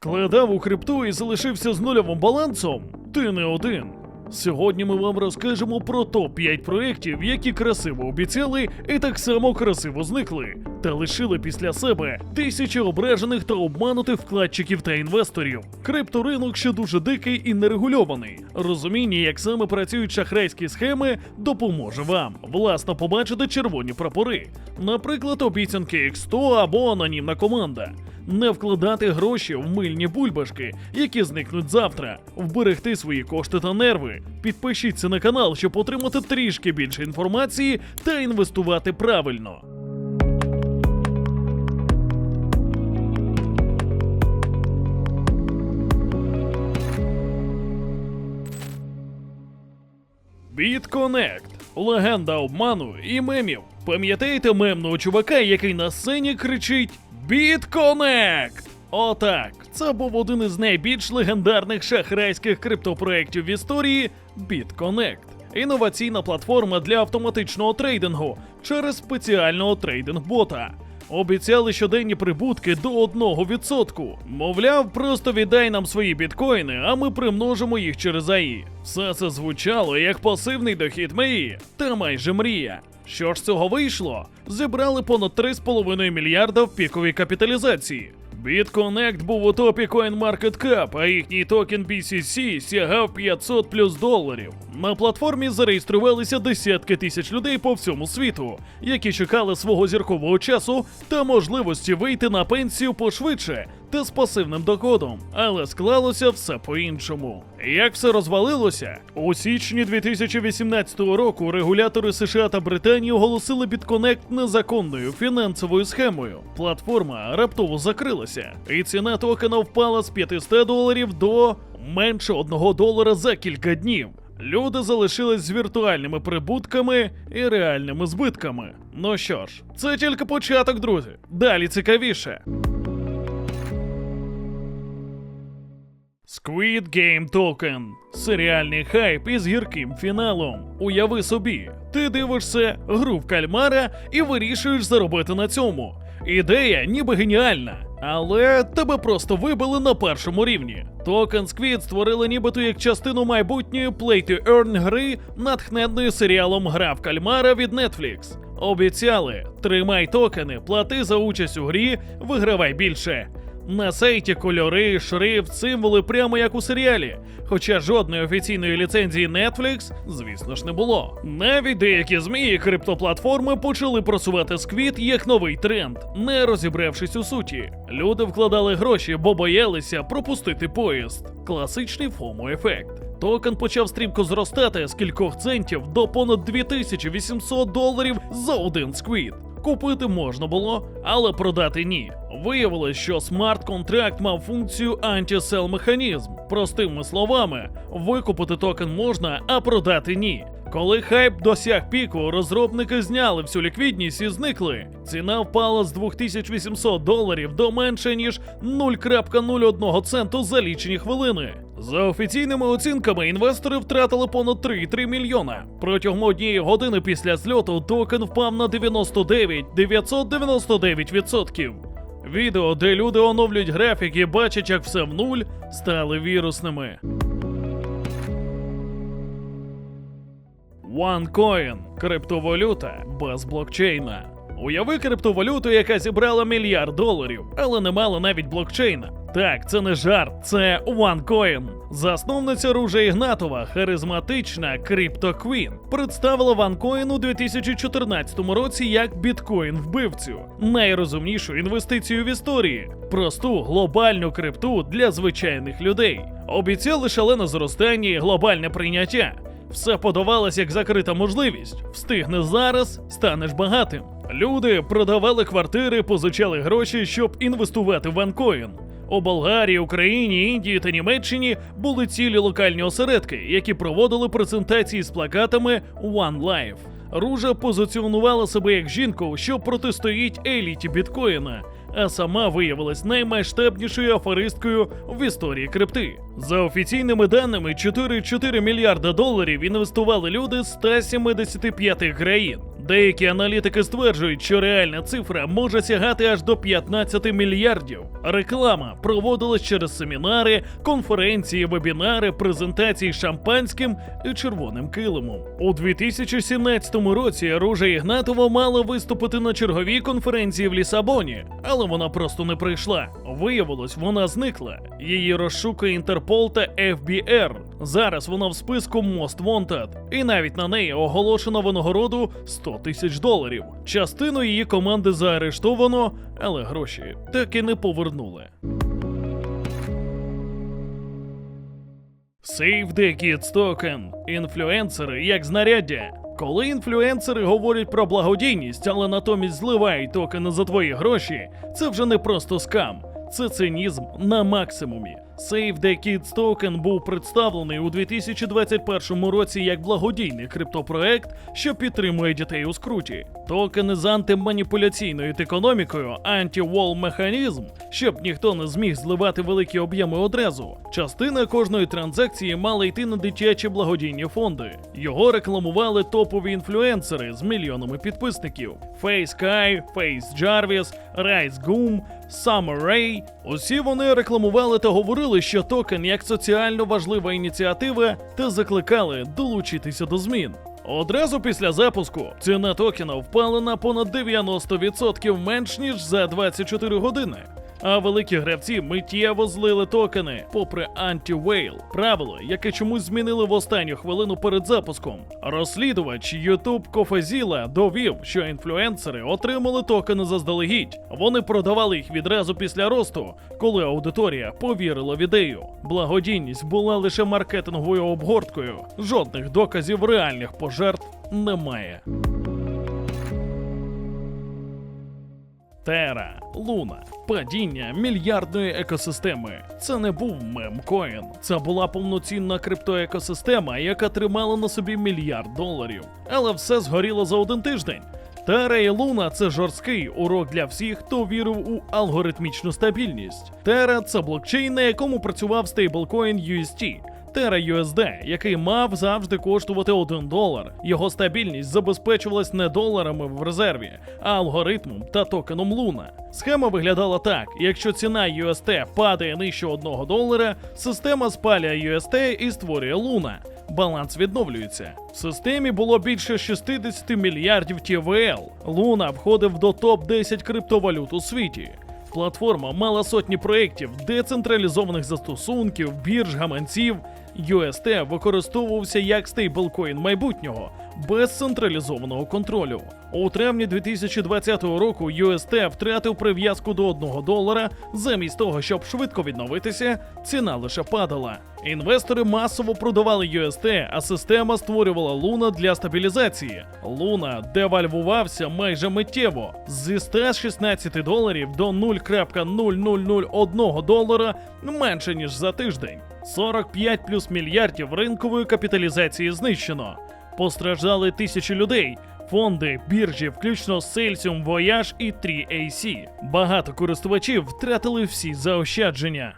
Вкладав у крипту і залишився з нульовим балансом? Ти не один. Сьогодні ми вам розкажемо про топ-5 проєктів, які красиво обіцяли і так само красиво зникли, та лишили після себе тисячі ображених та обманутих вкладчиків та інвесторів. Крипторинок ще дуже дикий і нерегульований. Розуміння, як саме працюють шахрайські схеми, допоможе вам власно побачити червоні прапори, наприклад, обіцянки X100 або анонімна команда. Не вкладати гроші в мильні бульбашки, які зникнуть завтра, вберегти свої кошти та нерви. Підпишіться на канал, щоб отримати трішки більше інформації та інвестувати правильно. BitConnect – легенда обману і мемів. Пам'ятаєте мемного чувака, який на сцені кричить BitConnect? Отак, це був один із найбільш легендарних шахрайських криптопроєктів в історії BitConnect. Інноваційна платформа для автоматичного трейдингу через спеціального трейдинг-бота. Обіцяли щоденні прибутки до 1%. Мовляв, просто віддай нам свої біткоїни, а ми примножимо їх через АІ. Все це звучало як пасивний дохід мрії, та майже мрія. Що ж з цього вийшло? Зібрали понад 3,5 мільярда в піковій капіталізації. BitConnect був у топі CoinMarketCap, а їхній токен BCC сягав 500 плюс доларів. На платформі зареєструвалися десятки тисяч людей по всьому світу, які чекали свого зіркового часу та можливості вийти на пенсію пошвидше та з пасивним доходом. Але склалося все по-іншому. Як все розвалилося? У січні 2018 року регулятори США та Британії оголосили BitConnect незаконною фінансовою схемою. Платформа раптово закрилася, і ціна токена впала з 500 доларів до менше 1 долара за кілька днів. Люди залишились з віртуальними прибутками і реальними збитками. Ну що ж, це тільки початок, друзі. Далі цікавіше. Squid Game Token – серіальний хайп із гірким фіналом. Уяви собі, ти дивишся гру в кальмара і вирішуєш заробити на цьому. Ідея ніби геніальна, але тебе просто вибили на першому рівні. Токен Squid створили нібито як частину майбутньої Play to Earn гри, натхненної серіалом Гра в кальмара від Netflix. Обіцяли: тримай токени, плати за участь у грі, вигравай більше. На сайті кольори, шрифт, символи прямо як у серіалі. Хоча жодної офіційної ліцензії Netflix, звісно ж, не було. Навіть деякі ЗМІ і криптоплатформи почали просувати сквіт як новий тренд, не розібравшись у суті. Люди вкладали гроші, бо боялися пропустити поїзд. Класичний FOMO ефект. Токен почав стрімко зростати з кількох центів до понад 2800 доларів за один сквіт. Купити можна було, але продати ні. Виявилось, що смарт-контракт мав функцію антисел механізм. Простими словами, викупити токен можна, а продати ні. Коли хайп досяг піку, розробники зняли всю ліквідність і зникли. Ціна впала з 2800 доларів до менше ніж 0,01 центу за лічені хвилини. За офіційними оцінками, інвестори втратили понад 3,3 мільйона. Протягом однієї години після зльоту токен впав на 99 999%. Відео, де люди оновлюють графік і бачать, як все в нуль, стали вірусними. OneCoin – криптовалюта без блокчейна. Уяви криптовалюту, яка зібрала мільярд доларів, але не мала навіть блокчейна. Так, це не жарт, це OneCoin. Засновниця Ружа Ігнатова, харизматична криптоквін, представила OneCoin у 2014 році як біткоін-вбивцю, найрозумнішу інвестицію в історії, просту глобальну крипту для звичайних людей. Обіцяли шалене зростання і глобальне прийняття. Все подавалось як закрита можливість. Встигне зараз, станеш багатим. Люди продавали квартири, позичали гроші, щоб інвестувати в OneCoin. У Болгарії, Україні, Індії та Німеччині були цілі локальні осередки, які проводили презентації з плакатами One Life. Ружа позиціонувала себе як жінку, що протистоїть еліті біткоїна, а сама виявилась наймасштабнішою аферисткою в історії крипти. За офіційними даними, 4,4 мільярда доларів інвестували люди з 175 країн. Деякі аналітики стверджують, що реальна цифра може сягати аж до 15 мільярдів. Реклама проводилась через семінари, конференції, вебінари, презентації шампанським і червоним килимом. У 2017 році Ружа Ігнатова мала виступити на черговій конференції в Лісабоні, але вона просто не прийшла. Виявилось, вона зникла. Її розшукує Інтерпол та ФБР. Зараз вона в списку Most Wanted, і навіть на неї оголошено винагороду 100 тисяч доларів. Частину її команди заарештовано, але гроші так і не повернули. Save the Kids Token. Інфлюенсери як знаряддя. Коли інфлюенсери говорять про благодійність, але натомість зливають токени за твої гроші, це вже не просто скам, це цинізм на максимумі. Save the Kids Token був представлений у 2021 році як благодійний криптопроект, що підтримує дітей у скруті. Токени з антиманіпуляційною економікою, анті-вол механізм, щоб ніхто не зміг зливати великі об'єми одразу. Частина кожної транзакції мала йти на дитячі благодійні фонди. Його рекламували топові інфлюенсери з мільйонами підписників: Face Kai, Face Jarvis, Rice Goom, Summer Ray. Усі вони рекламували та говорили, що токен як соціально важлива ініціатива та закликали долучитися до змін. Одразу після запуску ціна токена впала на понад 90% менш ніж за 24 години. А великі гравці миттєво злили токени, попри анті-вейл, правило, яке чомусь змінили в останню хвилину перед запуском. Розслідувач YouTube Кофезіла довів, що інфлюенсери отримали токени заздалегідь. Вони продавали їх відразу після росту, коли аудиторія повірила в ідею. Благодійність була лише маркетинговою обгорткою. Жодних доказів реальних пожертв немає. Тера, Луна, падіння мільярдної екосистеми. Це не був мемкоін. Це була повноцінна криптоекосистема, яка тримала на собі мільярд доларів. Але все згоріло за один тиждень. Тера і Луна це жорсткий урок для всіх, хто вірив у алгоритмічну стабільність. Тера це блокчейн, на якому працював стейблкоін UST. Terra USD, який мав завжди коштувати 1 долар. Його стабільність забезпечувалась не доларами в резерві, а алгоритмом та токеном Луна. Схема виглядала так: якщо ціна UST падає нижче 1 долара, система спалює UST і створює Луна. Баланс відновлюється. В системі було більше 60 мільярдів TVL. Луна входив до топ 10 криптовалют у світі. Платформа мала сотні проєктів, децентралізованих застосунків, бірж, гаманців. UST використовувався як стейблкоін майбутнього, без централізованого контролю. У травні 2020 року UST втратив прив'язку до 1 долара. Замість того, щоб швидко відновитися, ціна лише падала. Інвестори масово продавали UST, а система створювала Луна для стабілізації. Луна девальвувався майже миттєво зі 116 доларів до 0,0001 долара менше ніж за тиждень. 45 плюс мільярдів ринкової капіталізації знищено. Постраждали тисячі людей. Фонди, біржі, включно з Celsium, Voyage і 3AC. Багато користувачів втратили всі заощадження.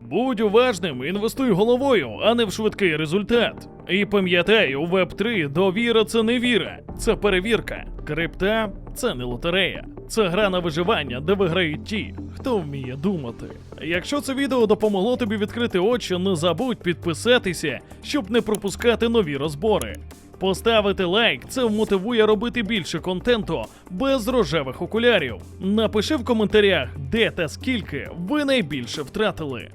Будь уважним, інвестуй головою, а не в швидкий результат. І пам'ятай, у Web3 довіра це не віра, це перевірка. Крипта це не лотерея. Це гра на виживання, де виграють ті, хто вміє думати. Якщо це відео допомогло тобі відкрити очі, не забудь підписатися, щоб не пропускати нові розбори. Поставити лайк це вмотивує робити більше контенту без рожевих окулярів. Напиши в коментарях, де та скільки ви найбільше втратили.